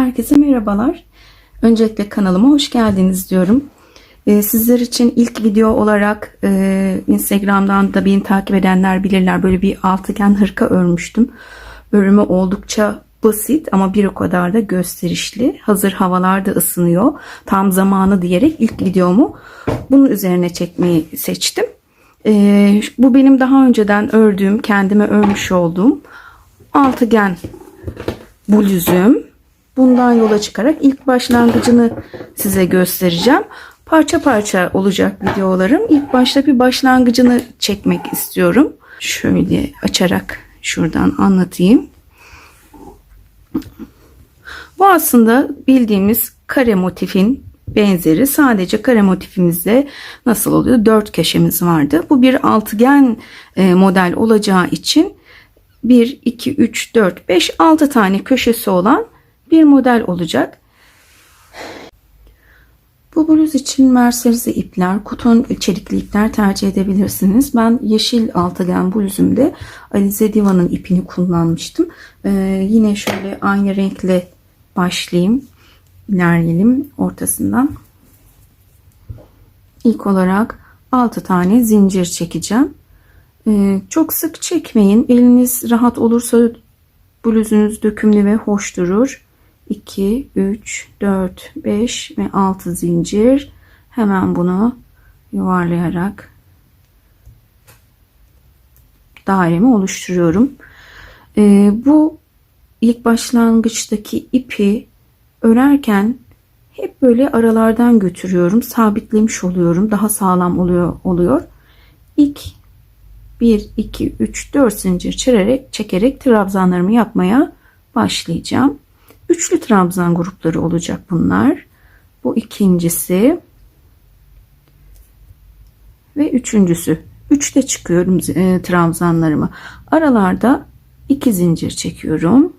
Herkese merhabalar. Öncelikle kanalıma hoş geldiniz diyorum. Ee, sizler için ilk video olarak e, Instagram'dan da beni takip edenler bilirler. Böyle bir altıgen hırka örmüştüm. Örümü oldukça basit ama bir o kadar da gösterişli. Hazır havalarda ısınıyor. Tam zamanı diyerek ilk videomu bunun üzerine çekmeyi seçtim. Ee, bu benim daha önceden ördüğüm, kendime örmüş olduğum altıgen bluzum. Bundan yola çıkarak ilk başlangıcını size göstereceğim. Parça parça olacak videolarım. İlk başta bir başlangıcını çekmek istiyorum. Şöyle açarak şuradan anlatayım. Bu aslında bildiğimiz kare motifin benzeri. Sadece kare motifimizde nasıl oluyor? Dört köşemiz vardı. Bu bir altıgen e, model olacağı için 1, 2, 3, 4, 5, 6 tane köşesi olan bir model olacak. Bu bluz için merserize ipler, kuton çelikli ipler tercih edebilirsiniz. Ben yeşil altıgen bluzumda Alize Diva'nın ipini kullanmıştım. Ee, yine şöyle aynı renkle başlayayım. İlerleyelim ortasından. İlk olarak 6 tane zincir çekeceğim. Ee, çok sık çekmeyin. Eliniz rahat olursa bluzunuz dökümlü ve hoş durur. 2, 3, 4, 5 ve 6 zincir. Hemen bunu yuvarlayarak dairemi oluşturuyorum. Ee, bu ilk başlangıçtaki ipi örerken hep böyle aralardan götürüyorum. Sabitlemiş oluyorum. Daha sağlam oluyor. oluyor. İlk 1, 2, 3, 4 zincir çekerek, çekerek trabzanlarımı yapmaya başlayacağım. Üçlü trabzan grupları olacak bunlar. Bu ikincisi ve üçüncüsü. Üçte çıkıyorum e, trabzanlarımı. Aralarda iki zincir çekiyorum.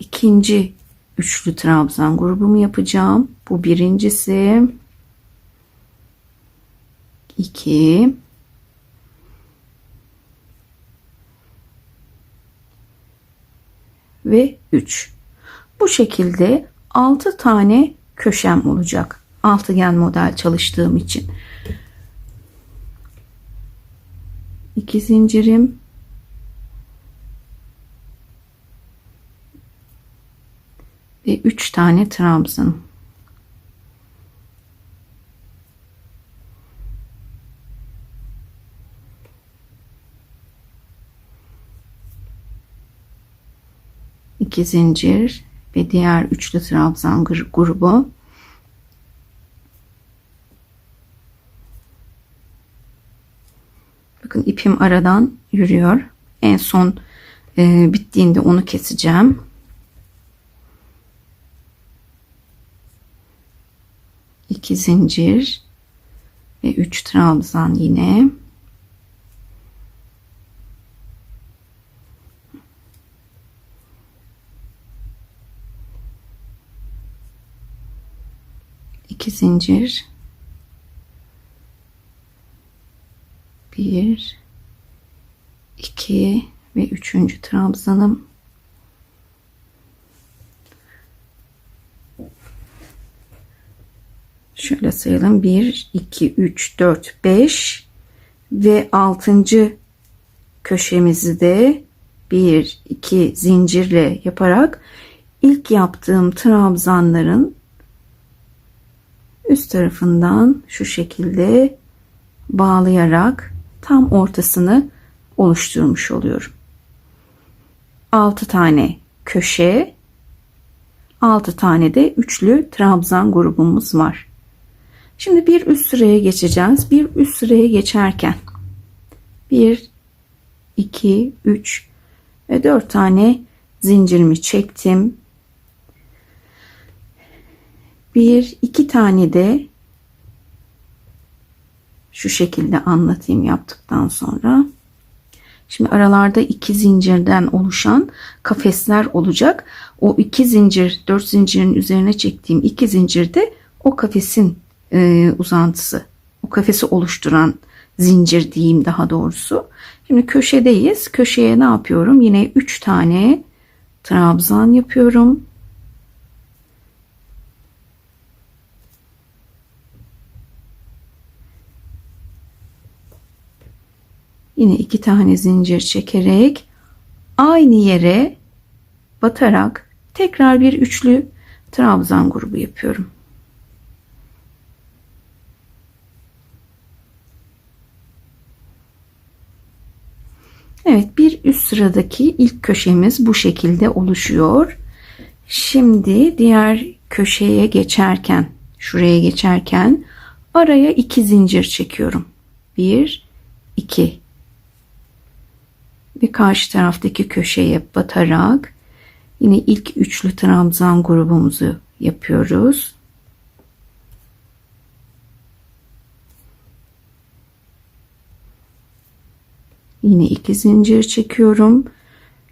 İkinci üçlü trabzan grubumu yapacağım. Bu birincisi. iki ve 3. Bu şekilde 6 tane köşem olacak. Altıgen model çalıştığım için. 2 zincirim ve 3 tane trabzanım. İki zincir ve diğer üçlü trabzan grubu. Bakın ipim aradan yürüyor. En son e, bittiğinde onu keseceğim. İki zincir ve üç trabzan yine iki zincir bir iki ve üçüncü trabzanım şöyle sayalım 1 2 3 4 5 ve 6. köşemizi de 1 2 zincirle yaparak ilk yaptığım trabzanların üst tarafından şu şekilde bağlayarak tam ortasını oluşturmuş oluyorum. 6 tane köşe 6 tane de üçlü trabzan grubumuz var. Şimdi bir üst sıraya geçeceğiz. Bir üst sıraya geçerken 1 2 3 ve 4 tane zincirimi çektim bir iki tane de şu şekilde anlatayım yaptıktan sonra. Şimdi aralarda iki zincirden oluşan kafesler olacak. O iki zincir, dört zincirin üzerine çektiğim iki zincir de o kafesin e, uzantısı. O kafesi oluşturan zincir diyeyim daha doğrusu. Şimdi köşedeyiz. Köşeye ne yapıyorum? Yine üç tane trabzan yapıyorum. Yine iki tane zincir çekerek aynı yere batarak tekrar bir üçlü trabzan grubu yapıyorum. Evet bir üst sıradaki ilk köşemiz bu şekilde oluşuyor. Şimdi diğer köşeye geçerken şuraya geçerken araya iki zincir çekiyorum. Bir, iki ve karşı taraftaki köşeye batarak yine ilk üçlü trabzan grubumuzu yapıyoruz. Yine iki zincir çekiyorum.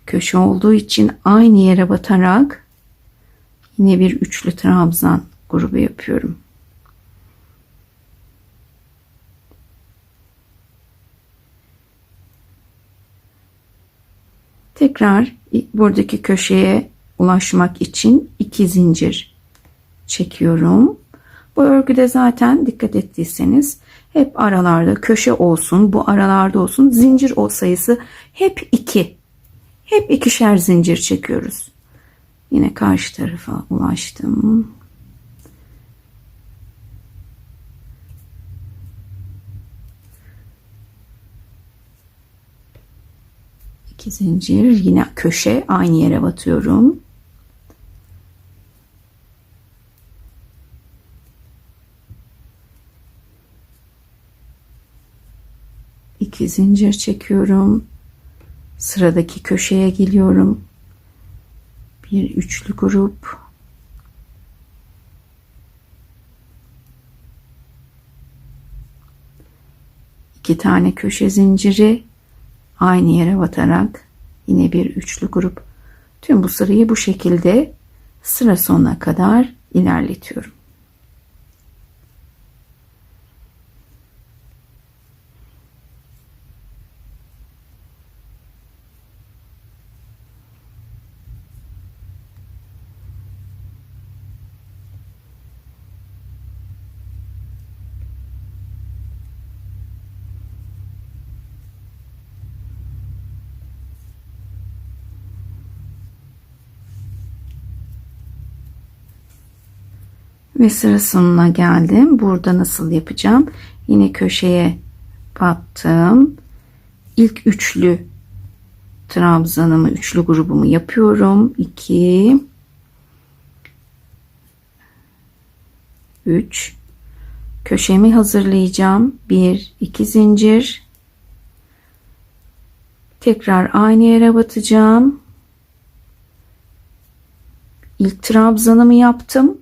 Köşe olduğu için aynı yere batarak yine bir üçlü trabzan grubu yapıyorum. Tekrar buradaki köşeye ulaşmak için iki zincir çekiyorum. Bu örgüde zaten dikkat ettiyseniz hep aralarda köşe olsun, bu aralarda olsun zincir o sayısı hep iki. Hep ikişer zincir çekiyoruz. Yine karşı tarafa ulaştım. İki zincir yine köşe aynı yere batıyorum. iki zincir çekiyorum. Sıradaki köşeye geliyorum. Bir üçlü grup. iki tane köşe zinciri aynı yere batarak yine bir üçlü grup tüm bu sırayı bu şekilde sıra sonuna kadar ilerletiyorum. Ve sıra sonuna geldim. Burada nasıl yapacağım? Yine köşeye battım. İlk üçlü trabzanımı, üçlü grubumu yapıyorum. 2 3 köşemi hazırlayacağım. 1 2 zincir. Tekrar aynı yere batacağım. İlk trabzanımı yaptım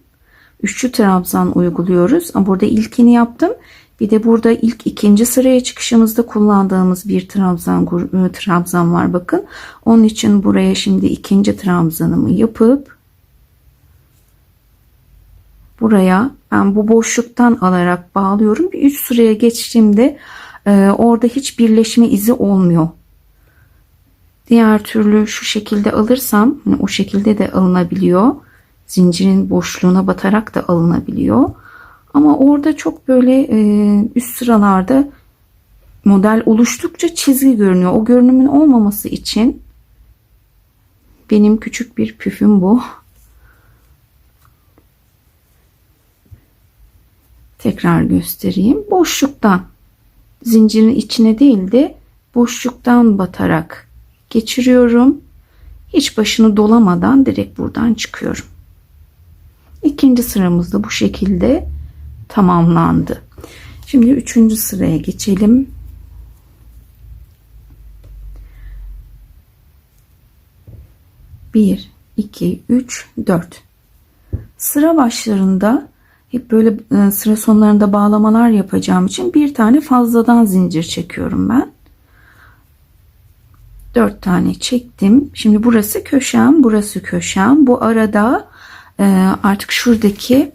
üçlü trabzan uyguluyoruz. Burada ilkini yaptım. Bir de burada ilk ikinci sıraya çıkışımızda kullandığımız bir trabzan e, trabzan var bakın. Onun için buraya şimdi ikinci trabzanımı yapıp buraya ben bu boşluktan alarak bağlıyorum. Bir üst sıraya geçtiğimde e, orada hiç birleşme izi olmuyor. Diğer türlü şu şekilde alırsam hani o şekilde de alınabiliyor zincirin boşluğuna batarak da alınabiliyor. Ama orada çok böyle e, üst sıralarda model oluştukça çizgi görünüyor. O görünümün olmaması için benim küçük bir püfüm bu. Tekrar göstereyim. Boşluktan zincirin içine değil de boşluktan batarak geçiriyorum. Hiç başını dolamadan direkt buradan çıkıyorum. İkinci sıramızda bu şekilde tamamlandı. Şimdi üçüncü sıraya geçelim. Bir, iki, üç, dört. Sıra başlarında hep böyle e, sıra sonlarında bağlamalar yapacağım için bir tane fazladan zincir çekiyorum ben. Dört tane çektim. Şimdi burası köşem, burası köşem. Bu arada artık şuradaki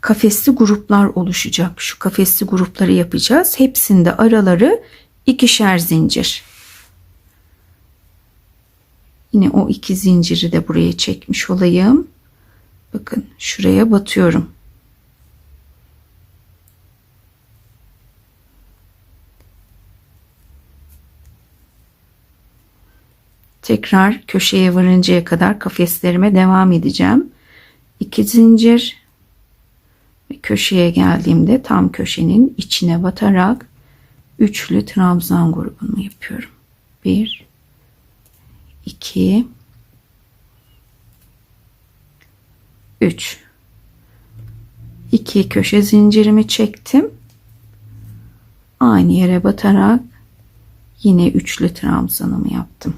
kafesli gruplar oluşacak. Şu kafesli grupları yapacağız. Hepsinde araları ikişer zincir. Yine o iki zinciri de buraya çekmiş olayım. Bakın şuraya batıyorum. Tekrar köşeye varıncaya kadar kafeslerime devam edeceğim. İki zincir ve köşeye geldiğimde tam köşenin içine batarak üçlü trabzan grubunu yapıyorum. 1 2 3 2 köşe zincirimi çektim. Aynı yere batarak yine üçlü trabzanımı yaptım.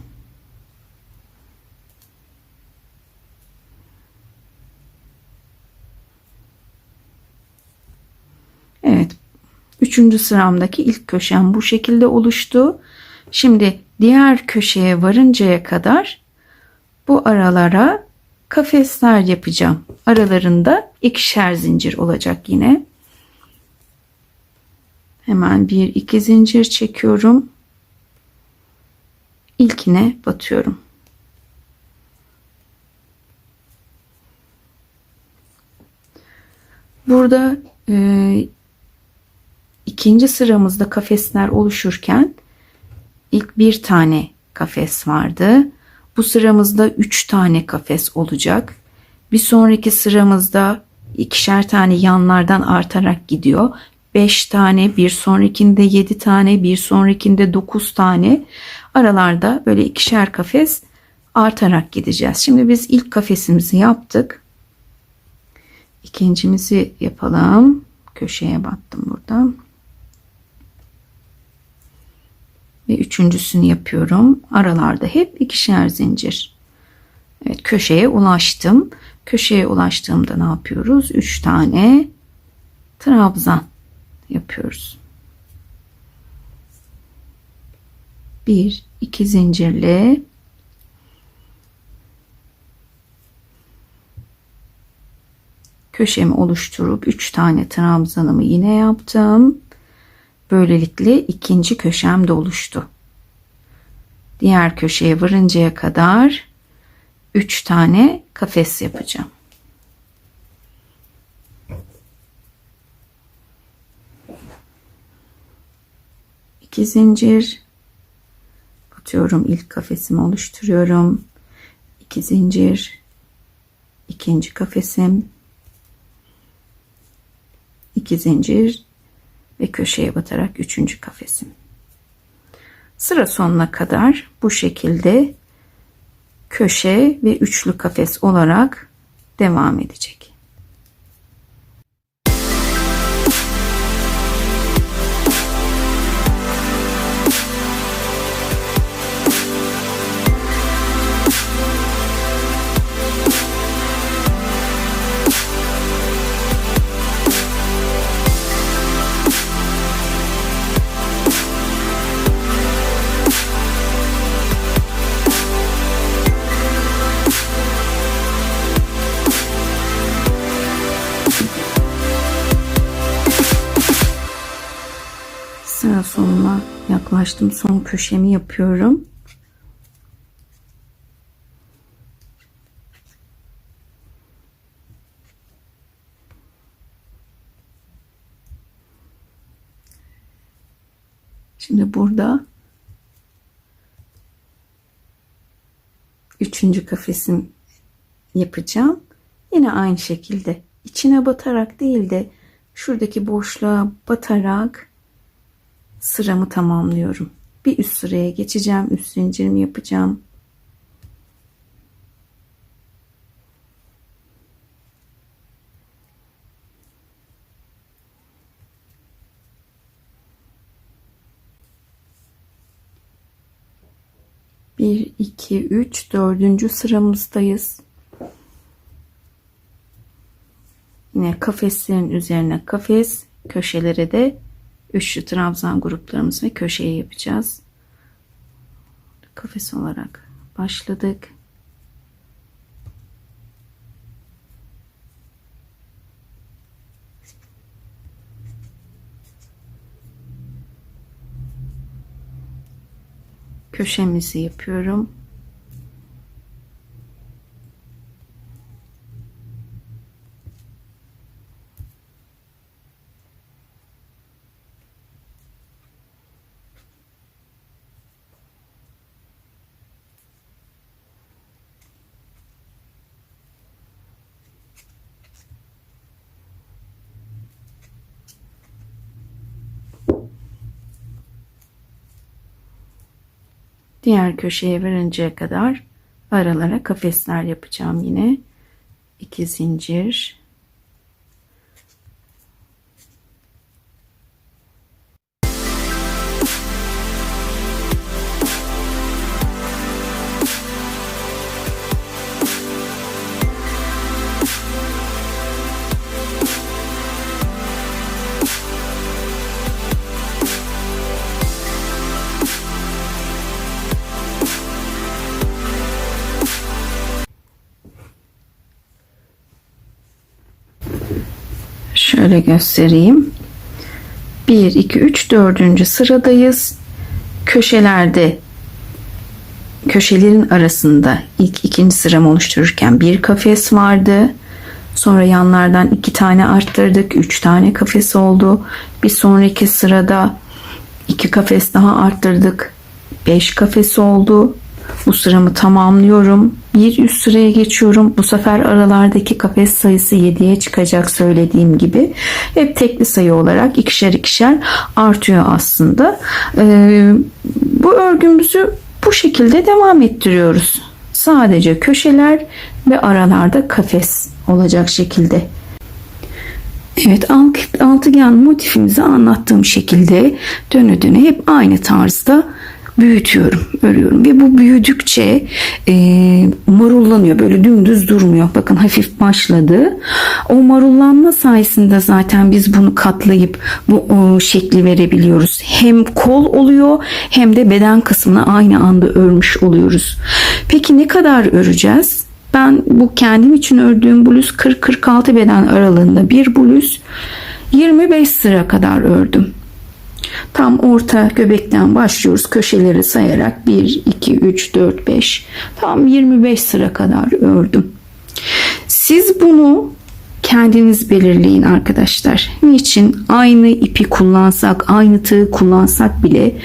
Evet. Üçüncü sıramdaki ilk köşem bu şekilde oluştu. Şimdi diğer köşeye varıncaya kadar bu aralara kafesler yapacağım. Aralarında ikişer zincir olacak yine. Hemen bir iki zincir çekiyorum. İlkine batıyorum. Burada e, ikinci sıramızda kafesler oluşurken ilk bir tane kafes vardı. Bu sıramızda üç tane kafes olacak. Bir sonraki sıramızda ikişer tane yanlardan artarak gidiyor. 5 tane, bir sonrakinde 7 tane, bir sonrakinde 9 tane. Aralarda böyle ikişer kafes artarak gideceğiz. Şimdi biz ilk kafesimizi yaptık. İkincimizi yapalım. Köşeye battım burada. Ve üçüncüsünü yapıyorum. Aralarda hep ikişer zincir. Evet köşeye ulaştım. Köşeye ulaştığımda ne yapıyoruz? Üç tane trabzan yapıyoruz. Bir, iki zincirle köşemi oluşturup 3 tane trabzanımı yine yaptım. Böylelikle ikinci köşem de oluştu. Diğer köşeye varıncaya kadar 3 tane kafes yapacağım. İki zincir batıyorum ilk kafesimi oluşturuyorum. İki zincir ikinci kafesim 2 zincir ve köşeye batarak üçüncü kafesim. Sıra sonuna kadar bu şekilde köşe ve üçlü kafes olarak devam edecek. Yaklaştım. Son köşemi yapıyorum. Şimdi burada üçüncü kafesim yapacağım. Yine aynı şekilde içine batarak değil de şuradaki boşluğa batarak sıramı tamamlıyorum. Bir üst sıraya geçeceğim. Üst zincirimi yapacağım. Bir, iki, üç, dördüncü sıramızdayız. Yine kafeslerin üzerine kafes, köşelere de üçlü trabzan gruplarımız ve köşeye yapacağız. Kafes olarak başladık. Köşemizi yapıyorum. Diğer köşeye varıncaya kadar aralara kafesler yapacağım yine. 2 zincir. Şöyle göstereyim. 1, 2, 3, 4. sıradayız. Köşelerde köşelerin arasında ilk ikinci sıramı oluştururken bir kafes vardı. Sonra yanlardan iki tane arttırdık. Üç tane kafes oldu. Bir sonraki sırada iki kafes daha arttırdık. Beş kafes oldu. Bu sıramı tamamlıyorum. Bir üst sıraya geçiyorum. Bu sefer aralardaki kafes sayısı 7'ye çıkacak söylediğim gibi. Hep tekli sayı olarak ikişer ikişer artıyor aslında. Ee, bu örgümüzü bu şekilde devam ettiriyoruz. Sadece köşeler ve aralarda kafes olacak şekilde. Evet altıgen motifimizi anlattığım şekilde döne döne hep aynı tarzda büyütüyorum, örüyorum ve bu büyüdükçe e, marullanıyor. Böyle dümdüz durmuyor. Bakın hafif başladı. O marullanma sayesinde zaten biz bunu katlayıp bu o, şekli verebiliyoruz. Hem kol oluyor hem de beden kısmını aynı anda örmüş oluyoruz. Peki ne kadar öreceğiz? Ben bu kendim için ördüğüm bluz 40-46 beden aralığında bir bluz 25 sıra kadar ördüm. Tam orta göbekten başlıyoruz köşeleri sayarak 1, 2, 3, 4, 5 tam 25 sıra kadar ördüm. Siz bunu kendiniz belirleyin arkadaşlar. Niçin aynı ipi kullansak, aynı tığı kullansak bile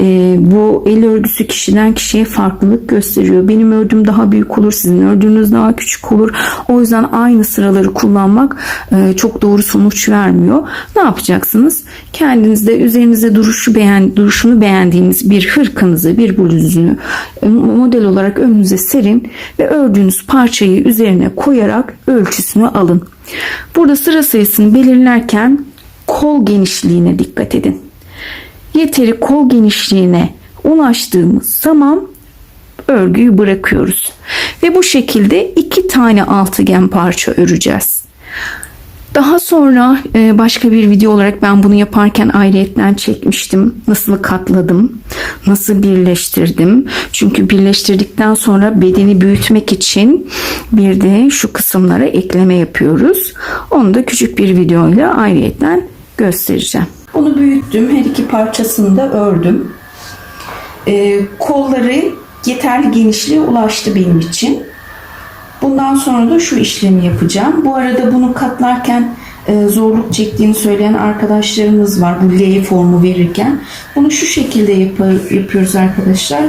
e, bu el örgüsü kişiden kişiye farklılık gösteriyor. Benim ördüğüm daha büyük olur, sizin ördüğünüz daha küçük olur. O yüzden aynı sıraları kullanmak e, çok doğru sonuç vermiyor. Ne yapacaksınız? Kendinizde üzerinizde duruşu beğen, duruşunu beğendiğiniz bir hırkanızı, bir bluzunu model olarak önünüze serin ve ördüğünüz parçayı üzerine koyarak ölçüsünü alın. Burada sıra sayısını belirlerken kol genişliğine dikkat edin. Yeteri kol genişliğine ulaştığımız zaman örgüyü bırakıyoruz. Ve bu şekilde iki tane altıgen parça öreceğiz. Daha sonra e, başka bir video olarak ben bunu yaparken ayrıyetten çekmiştim. Nasıl katladım, nasıl birleştirdim. Çünkü birleştirdikten sonra bedeni büyütmek için bir de şu kısımlara ekleme yapıyoruz. Onu da küçük bir videoyla ayrıyetten göstereceğim. Bunu büyüttüm. Her iki parçasını da ördüm. E, kolları yeterli genişliğe ulaştı benim için. Bundan sonra da şu işlemi yapacağım. Bu arada bunu katlarken e, zorluk çektiğini söyleyen arkadaşlarımız var bu L formu verirken. Bunu şu şekilde yap yapıyoruz arkadaşlar.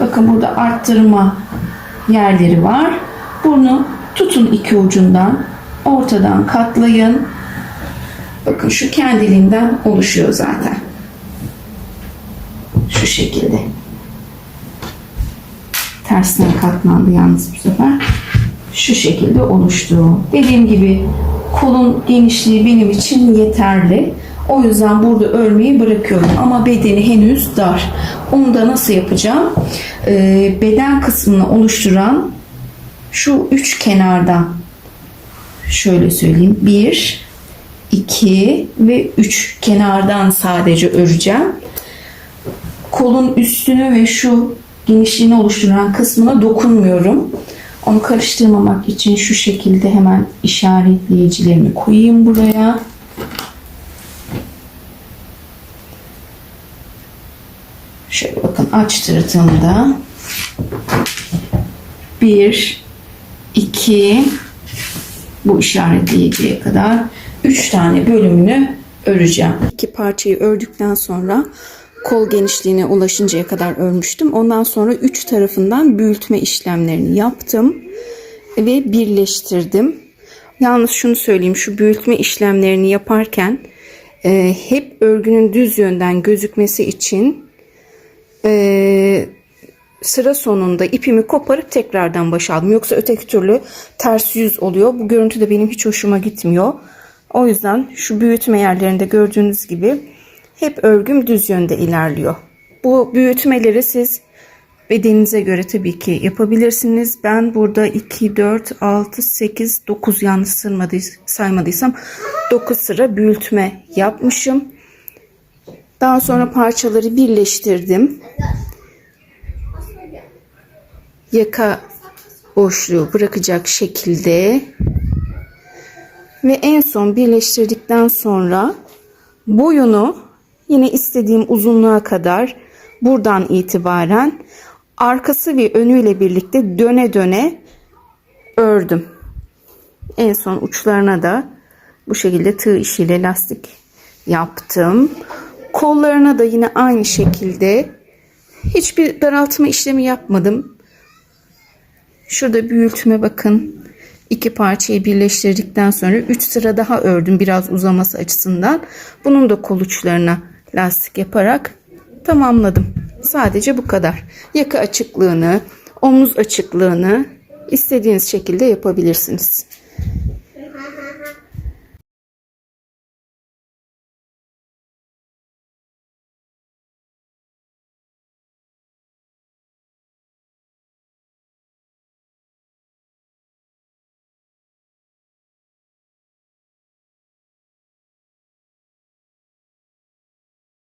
Bakın burada arttırma yerleri var. Bunu tutun iki ucundan ortadan katlayın. Bakın şu kendiliğinden oluşuyor zaten. Şu şekilde. Tersten katlandı yalnız bu sefer şu şekilde oluştu. Dediğim gibi kolun genişliği benim için yeterli. O yüzden burada örmeyi bırakıyorum ama bedeni henüz dar. Onu da nasıl yapacağım? Ee, beden kısmını oluşturan şu üç kenardan şöyle söyleyeyim. Bir, iki ve üç kenardan sadece öreceğim. Kolun üstünü ve şu genişliğini oluşturan kısmına dokunmuyorum. Onu karıştırmamak için şu şekilde hemen işaretleyicilerimi koyayım buraya. Şöyle bakın açtırdığımda bir, iki, bu işaretleyiciye kadar üç tane bölümünü öreceğim. İki parçayı ördükten sonra kol genişliğine ulaşıncaya kadar örmüştüm. Ondan sonra üç tarafından büyütme işlemlerini yaptım ve birleştirdim. Yalnız şunu söyleyeyim şu büyütme işlemlerini yaparken e, hep örgünün düz yönden gözükmesi için e, sıra sonunda ipimi koparıp tekrardan başa aldım. Yoksa öteki türlü ters yüz oluyor. Bu görüntü de benim hiç hoşuma gitmiyor. O yüzden şu büyütme yerlerinde gördüğünüz gibi hep örgüm düz yönde ilerliyor. Bu büyütmeleri siz bedeninize göre tabii ki yapabilirsiniz. Ben burada 2, 4, 6, 8, 9 yanlış saymadıysam 9 sıra büyütme yapmışım. Daha sonra parçaları birleştirdim. Yaka boşluğu bırakacak şekilde ve en son birleştirdikten sonra boyunu yine istediğim uzunluğa kadar buradan itibaren arkası ve önüyle birlikte döne döne ördüm. En son uçlarına da bu şekilde tığ işiyle lastik yaptım. Kollarına da yine aynı şekilde hiçbir daraltma işlemi yapmadım. Şurada büyütme bakın. İki parçayı birleştirdikten sonra 3 sıra daha ördüm biraz uzaması açısından. Bunun da kol uçlarına lastik yaparak tamamladım. Sadece bu kadar. Yaka açıklığını, omuz açıklığını istediğiniz şekilde yapabilirsiniz.